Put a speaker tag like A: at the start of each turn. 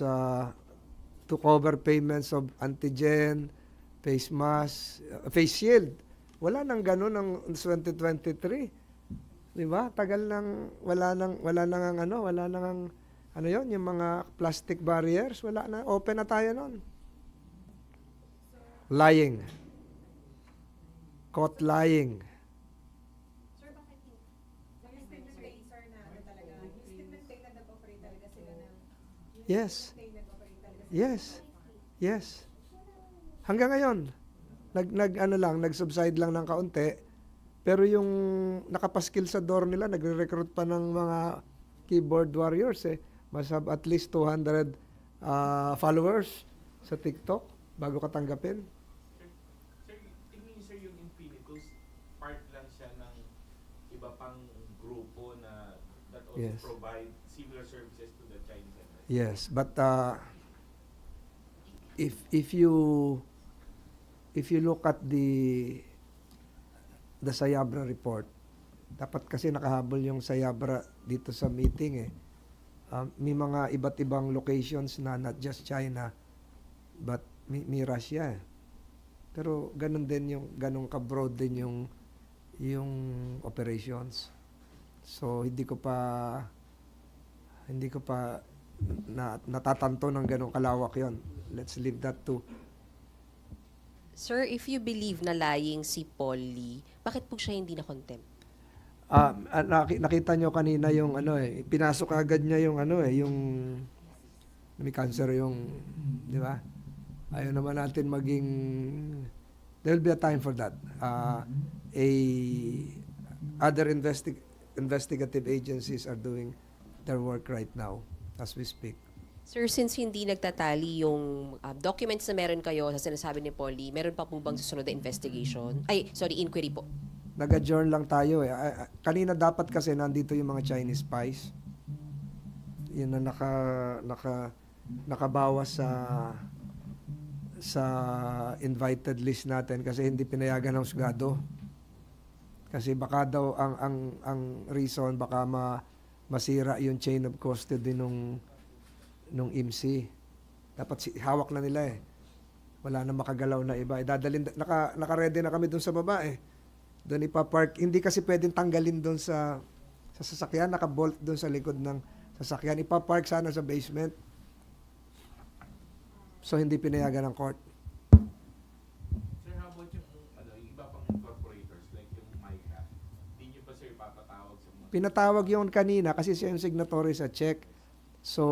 A: uh, to cover payments of antigen, face mask, uh, face shield. Wala nang ganun ng 2023. 'Di ba? Tagal nang wala nang wala nang ang ano, wala nang ang ano 'yon, yung mga plastic barriers, wala na. Open na tayo noon. Lying. Caught lying.
B: Sir, bakit hindi? Yung statement kay sir na ano talaga, yung statement kay na nag-operate talaga sila ng... yung
A: Yes. Yes. Yes. Hanggang ngayon, nag nag ano lang, nag-subside lang ng kaunti. Pero yung nakapaskil sa door nila, nagre-recruit pa ng mga keyboard warriors eh. Must have at least 200 uh, followers sa TikTok bago ka tanggapin.
C: Sir, yung Infinitus, part lang siya ng iba pang grupo na that also
A: Yes.
C: provide similar services to the Chinese.
A: Yes, but uh, if if you if you look at the the Sayabra report, dapat kasi nakahabol yung Sayabra dito sa meeting eh. Um, may mga iba't ibang locations na not just China but may, may Russia eh. Pero ganun din yung ganun ka-broad din yung yung operations. So hindi ko pa hindi ko pa na, natatanto ng ganong kalawak yon. Let's leave that to
D: Sir, if you believe na lying si Lee, bakit po siya hindi na contempt?
A: Ah, ah, naki- nakita nyo kanina yung ano eh, pinasok agad niya yung ano eh, yung may cancer yung, di ba? Ayaw naman natin maging, there will be a time for that. Ah, a, other investi- investigative agencies are doing their work right now as we speak.
D: Sir, since hindi nagtatali yung uh, documents na meron kayo sa sinasabi ni Lee, meron pa po bang susunod na investigation? Ay, sorry, inquiry po.
A: Nag-adjourn lang tayo eh. Ah, ah, Kanina dapat kasi nandito yung mga Chinese spies. Yun na naka, naka, nakabawas sa sa invited list natin kasi hindi pinayagan ng husgado. Kasi baka daw ang ang ang reason baka ma, masira yung chain of custody nung nung IMC. Dapat si, hawak na nila eh. Wala na makagalaw na iba. Idadalin naka naka-ready na kami doon sa baba eh. Doon ipapark. Hindi kasi pwedeng tanggalin doon sa sa sasakyan, naka-bolt doon sa likod ng sasakyan. Ipapark sana sa basement. So hindi pinayagan ng court. Pinatawag yon kanina kasi siya yung signatory sa check. So